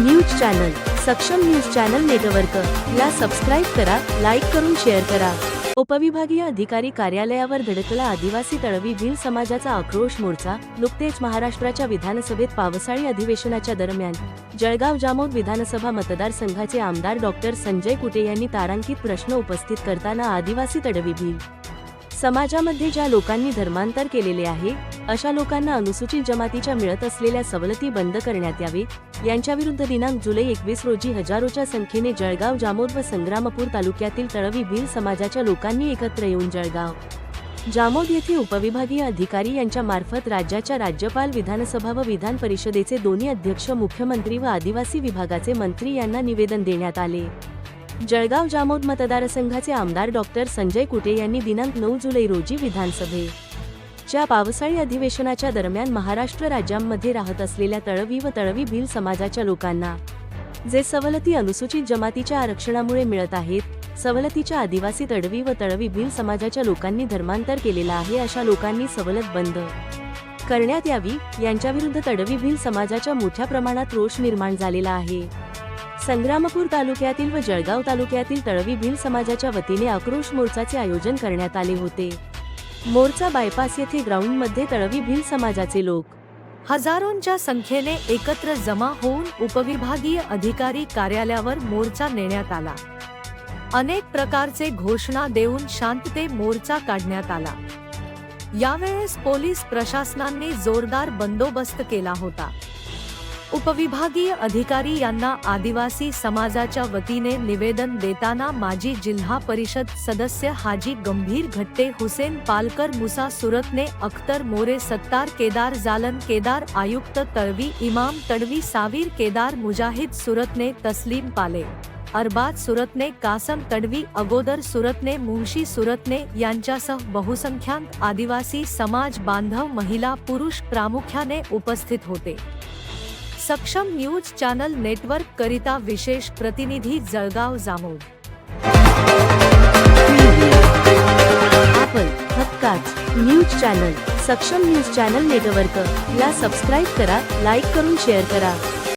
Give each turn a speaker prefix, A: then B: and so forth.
A: News channel Saksham news channel network. ला subscribe करा like करून शेअर करा. उपविभागीय अधिकारी कार्यालयावर धडकला आदिवासी तळवी भील समाजाचा आक्रोश मोर्चा नुकतेच महाराष्ट्राच्या विधानसभेत पावसाळी अधिवेशनाच्या दरम्यान. जळगाव जामोद विधानसभा मतदारसंघाचे आमदार डॉक्टर संजय कुटे यांनी तारांकित प्रश्न उपस्थित करताना आदिवासी तडवी भील समाजामध्ये ज्या लोकांनी धर्मांतर केलेले आहे अशा लोकांना अनुसूचित जमातीच्या मिळत असलेल्या सवलती बंद करण्यात यावे. यांच्याविरुद्ध दिनांक जुलै एकवीस रोजी हजारोच्या संख्येने जळगाव जामोद व संग्रामपूर तालुक्यातील तळवी भील समाजाच्या लोकांनी एकत्र येऊन जळगाव जामोद येथे उपविभागीय अधिकारी यांच्या मार्फत राज्याच्या राज्यपाल विधानसभा व विधान परिषदेचे दोन्ही अध्यक्ष मुख्यमंत्री व आदिवासी विभागाचे मंत्री यांना निवेदन देण्यात आले. जळगाव जामोद मतदारसंघाचे आमदार डॉक्टर संजय कुटे यांनी दिनांक नऊ जुलै रोजी विधानसभे. च्या पावसाळी अधिवेशनाच्या दरम्यान महाराष्ट्र राज्यांमध्ये राहत असलेल्या तळवी व तळवी भील समाजाच्या लोकांना जे सवलती अनुसूचित जमातीच्या आरक्षणामुळे मिळत आहेत सवलतीच्या आदिवासी तडवी व तळवी भील समाजाच्या लोकांनी धर्मांतर केलेला आहे अशा लोकांनी सवलत बंद करण्यात यावी यांच्याविरुद्ध तडवी भील समाजाच्या मोठ्या प्रमाणात रोष निर्माण झालेला आहे. संग्रामपूर तालुक्यातील व जळगाव तालुक्यातील तळवी भिल समाजाच्या वतीने आक्रोश मोर्चाचे आयोजन करण्यात आले होते. मोर्चा बायपास येथे ग्राउंडमध्ये तळवी भिल समाजाचे लोक.
B: हजारोंच्या संख्येने एकत्र जमा होऊन उपविभागीय अधिकारी कार्यालयावर मोर्चा नेण्यात आला. अनेक प्रकारचे घोषणा देऊन शांतते मोर्चा काढण्यात आला. यावेळेस पोलीस प्रशासनाने जोरदार बंदोबस्त केला होता. उपविभागीय अधिकारी यांना आदिवासी समाजाच्या वतीने निवेदन देताना माजी जिल्हा परिषद सदस्य हाजी गंभीर घट्टे हुसेन पालकर मुसा सुरतने अख्तर मोरे सत्तार केदार जालन केदार आयुक्त तळवी इमाम तडवी सावीर केदार मुजाहिद सुरतने तस्लीम पाले. अरबाज सुरतने कासम तडवी अगोदर सुरतने मुंशी सुरतने यांच्यासह बहुसंख्याक आदिवासी समाज बांधव महिला पुरुष प्रामुख्याने उपस्थित होते. सक्षम न्यूज चॅनल नेटवर्क करिता विशेष प्रतिनिधी जळगाव जामोद.
A: ॲपल हक्काच news channel Saksham news channel network ला सबस्क्राईब करा लाईक करून शेअर करा.